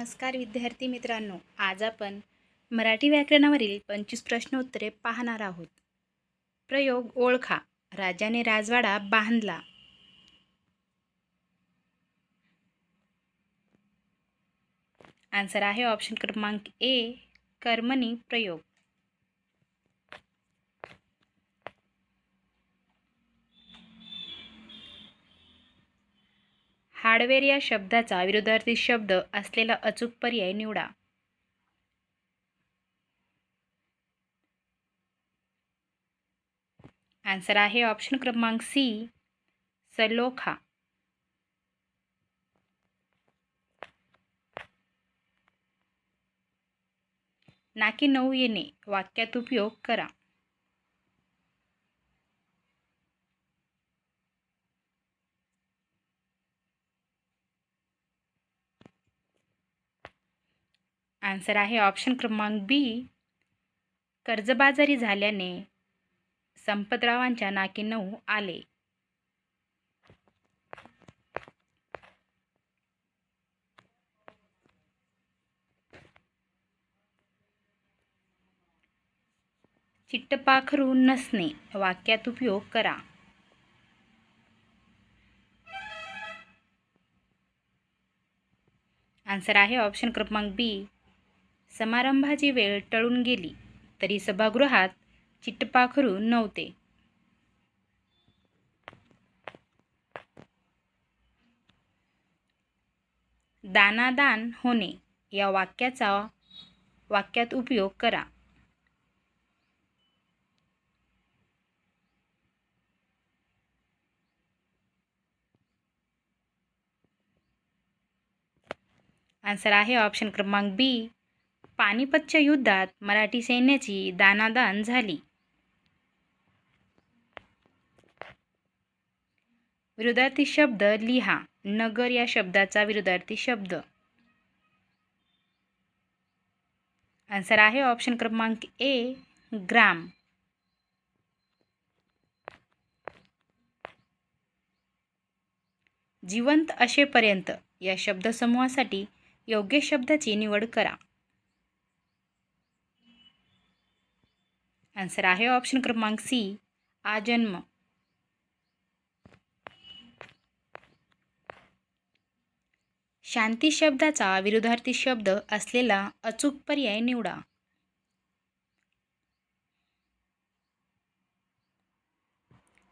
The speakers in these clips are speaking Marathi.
नमस्कार विद्यार्थी मित्रांनो आज आपण मराठी व्याकरणावरील पंचवीस प्रश्नोत्तरे पाहणार आहोत. प्रयोग ओळखा. राजाने राजवाडा बांधला. आन्सर आहे ऑप्शन क्रमांक ए कर्मणी प्रयोग. हार्डवेअर या शब्दाचा विरोधार्थी शब्द असलेला अचूक पर्याय निवडा. आन्सर आहे ऑप्शन क्रमांक सी सलोखा. नाकी नऊ येणे वाक्यात उपयोग करा. आन्सर आहे ऑप्शन क्रमांक बी. कर्जबाजारी झाल्याने संपतरावांच्या नाकी नऊ आले. चिट्टपाखरू नसणे वाक्यात उपयोग करा. आन्सर आहे ऑप्शन क्रमांक बी. समारंभाची वेळ टळून गेली तरी सभागृहात चिट्टपाखरू नव्हते. दानादान होणे या वाक्याचा वाक्यात उपयोग करा. आन्सर आहे ऑप्शन क्रमांक बी. पानिपतच्या युद्धात मराठी सैन्याची दानादान झाली. विरुद्धार्थी शब्द लिहा. नगर या शब्दाचा विरुद्धार्थी शब्द. आन्सर आहे ऑप्शन क्रमांक ए ग्राम. जिवंत असेपर्यंत या शब्दसमूहासाठी योग्य शब्दाची निवड करा. आन्सर आहे ऑप्शन क्रमांक सी आजन्म शांती शब्दाचा विरुद्धार्थी शब्द असलेला अचूक पर्याय निवडा.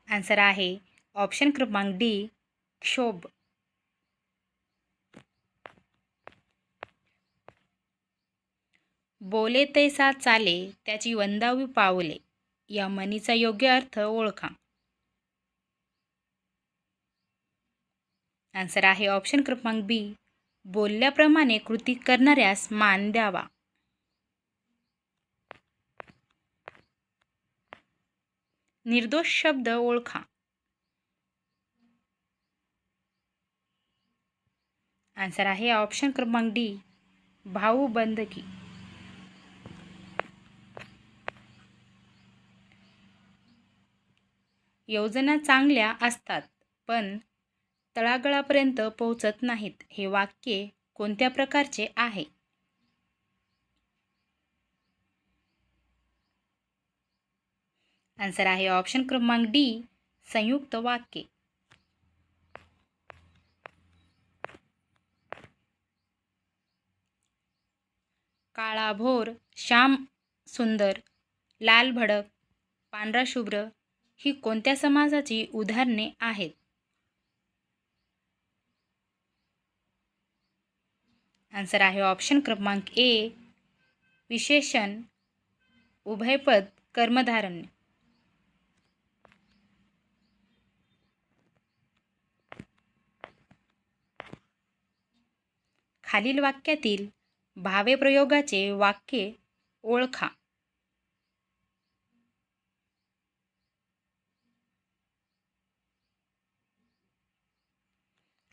आन्सर आहे ऑप्शन क्रमांक डी क्षोभ. बोले तैसा चाले त्याची वंदावी पावले. या म्हणीचा योग्य अर्थ ओळखा. आन्सर आहे ऑप्शन क्रमांक बी बोलल्याप्रमाणे कृती करणाऱ्यास मान द्यावा. निर्दोष शब्द ओळखा. आन्सर आहे ऑप्शन क्रमांक डी भाऊ बंदकी. योजना चांगल्या असतात पण तळागळापर्यंत पोहोचत नाहीत हे वाक्य कोणत्या प्रकारचे आहे? आन्सर आहे ऑप्शन क्रमांक डी संयुक्त वाक्य. काळा भोर श्याम सुंदर लाल भडक पांढरा शुभ्र ही कोणत्या समाजाची उदाहरणे आहेत? आन्सर आहे ऑप्शन क्रमांक ए विशेषण उभयपद कर्मधारण्य. खालील वाक्यातील भावे प्रयोगाचे वाक्य ओळखा.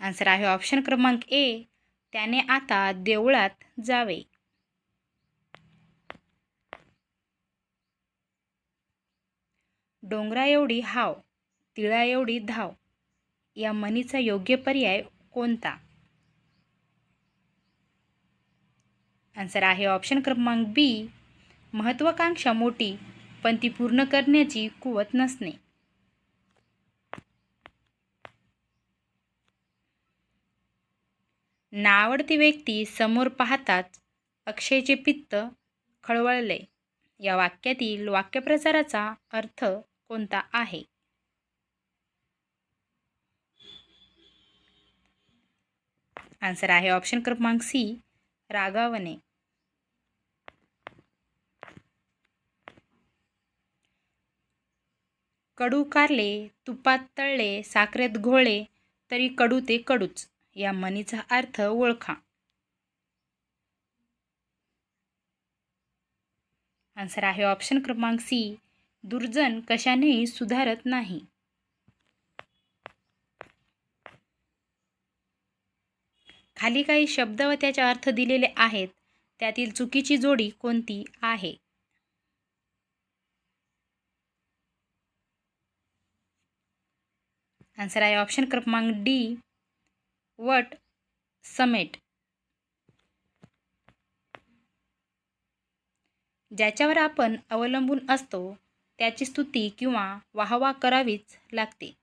आन्सर आहे ऑप्शन क्रमांक ए त्याने आता देवळात जावे. डोंगरा एवढी हाव तिळा एवढी धाव या मनीचा योग्य पर्याय कोणता? आन्सर आहे ऑप्शन क्रमांक बी महत्त्वाकांक्षा मोठी पण ती पूर्ण करण्याची कुवत नसणे. नावडती व्यक्ती समोर पाहताच अक्षयचे पित्त खळवळले. या वाक्यातील वाक्यप्रचाराचा अर्थ कोणता आहे? आन्सर आहे ऑप्शन क्रमांक सी रागावणे. कडू कारले तुपात तळले साखरेत घोळे तरी कडू ते कडूच. या म्हणीचा अर्थ ओळखा. आन्सर आहे ऑप्शन क्रमांक सी दुर्जन कशानेही सुधारत नाही. खाली काही शब्द व त्याचे अर्थ दिलेले आहेत. त्यातील चुकीची जोडी कोणती आहे? आन्सर आहे ऑप्शन क्रमांक डी वट समेट. ज्याच्यावर आपण अवलंबून असतो त्याची स्तुती किंवा वाहवा करावीच लागते.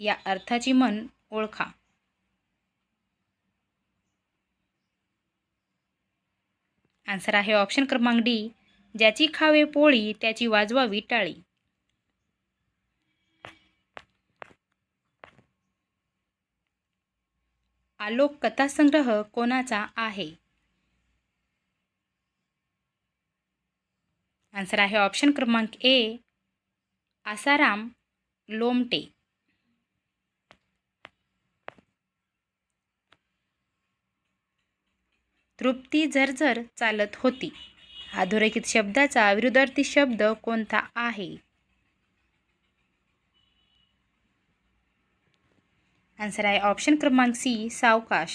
या अर्थाची मन ओळखा. आन्सर आहे ऑप्शन क्रमांक डी. ज्याची खावे पोळी त्याची वाजवावी टाळी. आलोक कथासंग्रह कोणाचा आहे? आन्सर आहे ऑप्शन क्रमांक ए आसाराम लोमटे. तृप्ती झरझर चालत होती. अधोरेखित शब्दाचा विरुद्धार्थी शब्द कोणता आहे? आन्सर आहे ऑप्शन क्रमांक सी सावकाश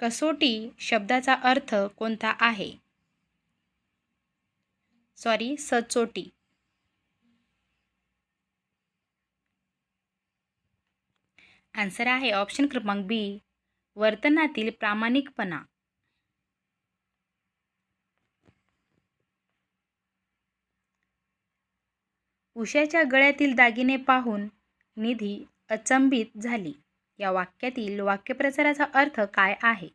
कसोटी शब्दाचा अर्थ कोणता आहे सॉरी सचोटी आन्सर आहे ऑप्शन क्रमांक बी वर्तनातील प्रामाणिकपणा उषाच्या गळ्यातील दागिने पाहून निधी अचंबित झाली. या वाक्यातील वाक्यप्रचाराचा अर्थ काय आहे?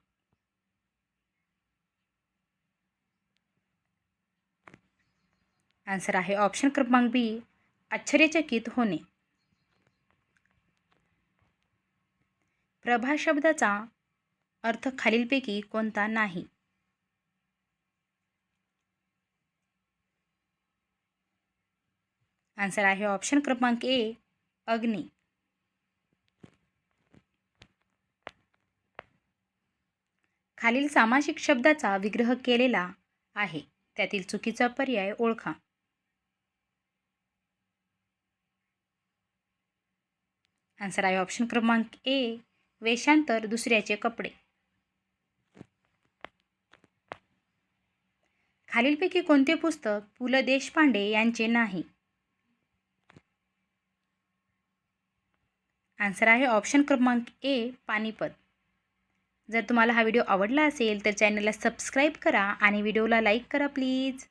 आन्सर आहे ऑप्शन क्रमांक बी आश्चर्यचकित होणे. प्रभा शब्दाचा अर्थ खालीलपैकी कोणता नाही. आन्सर आहे ऑप्शन क्रमांक ए अग्नी. खालील सामासिक शब्दाचा विग्रह केलेला आहे. त्यातील चुकीचा पर्याय ओळखा. आन्सर आहे ऑप्शन क्रमांक ए वेशांतर दुसऱ्याचे कपडे. खालीलपैकी कोणते पुस्तक पु ल देशपांडे यांचे नाही? आन्सर आहे ऑप्शन क्रमांक ए पानिपत. जर तुम्हाला हा व्हिडिओ आवडला असेल तर चॅनलला सबस्क्राईब करा आणि व्हिडिओला लाईक करा प्लीज.